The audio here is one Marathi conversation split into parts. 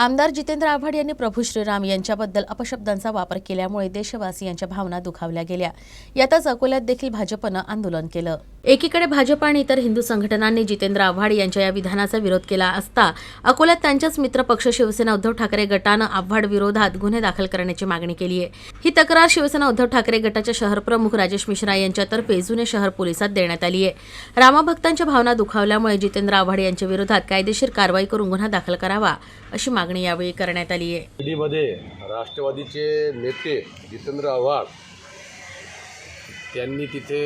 आमदार जितेंद्र आव्हाड यांनी प्रभू श्रीराम यांच्याबद्दल अपशब्दांचा वापर केल्यामुळे देशवासियांच्या भावना दुखावल्या गेल्या. यातच अकोल्यात देखील भाजपनं आंदोलन केलं. एकीकडे भाजप आणि इतर हिंदू संघटनांनी जितेंद्र आव्हाड यांच्या या विधानाचा विरोध केला असता अकोल्यात त्यांच्याच मित्रपक्ष शिवसेना उद्धव ठाकरे गटानं आव्हाड विरोधात गुन्हे दाखल करण्याची मागणी केली आहे. ही तक्रार शिवसेना उद्धव ठाकरे गटाच्या शहरप्रमुख राजेश मिश्रा यांच्यातर्फे जुने शहर पोलिसात देण्यात आली आहे. रामभक्तांच्या भावना दुखावल्यामुळे जितेंद्र आव्हाड यांच्या विरोधात कायदेशीर कारवाई करून गुन्हा दाखल करावा अशी मागणी यावेळी करण्यात आली आहे. राष्ट्रवादीचे नेते जितेंद्र आव्हाड त्यांनी तिथे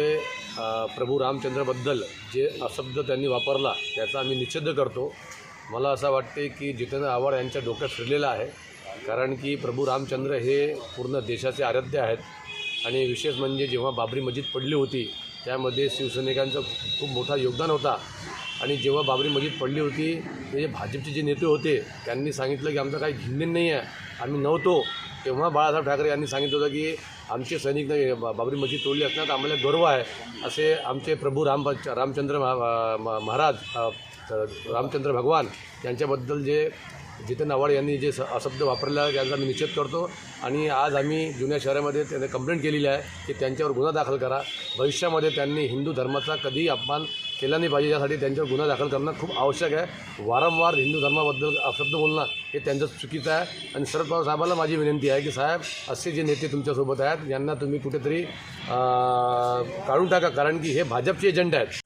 प्रभू रामचंद्रबद्दल जे अशब्द त्यांनी वापरला त्याचा आम्ही निषेध करतो. मला असं वाटते की जितेंद्र आव्हाड यांच्या डोक्यात फिरलेलं आहे कारण की प्रभू रामचंद्र हे पूर्ण देशाचे आराध्य आहेत. आणि विशेष म्हणजे जेव्हा बाबरी मस्जिद पडली होती त्यामध्ये शिवसैनिकांचं खूप मोठा योगदान होता. आणि जेव्हा बाबरी मस्जिद पडली होती ते जे भाजपचे जे नेते होते त्यांनी सांगितलं की आमचं काही घेणदेण नाही आहे आम्ही नव्हतो. तेव्हा बाळासाहेब ठाकरे यांनी सांगितलं होतं की आमचे सैनिक नाही बाबरी मस्जिद तोडली असण्यात आम्हाला गर्व आहे असे आमचे प्रभू राम रामचंद्र महा- म- महाराज रामचंद्र भगवान यांच्याबद्दल जे जितेन आव्हाड यांनी जे अशब्द वापरला आहे त्यांचा मी निषेध करतो. आणि आज आम्ही जुन्या शहरामध्ये त्यांनी कंप्लेंट केलेली आहे की त्यांच्यावर गुन्हा दाखल करा. भविष्यामध्ये त्यांनी हिंदू धर्माचा कधीही अपमान केला नाही पाहिजे यासाठी त्यांच्यावर गुन्हा दाखल करणं खूप आवश्यक आहे. वारंवार हिंदू धर्माबद्दल अपशब्द बोलणं हे त्यांचं चुकीचं आहे. आणि शरद पवार साहेबाला माझी विनंती आहे की साहेब असे जे नेते तुमच्यासोबत आहेत यांना तुम्ही कुठेतरी काढून टाका. कारण की हे भाजपचे एजंट आहेत.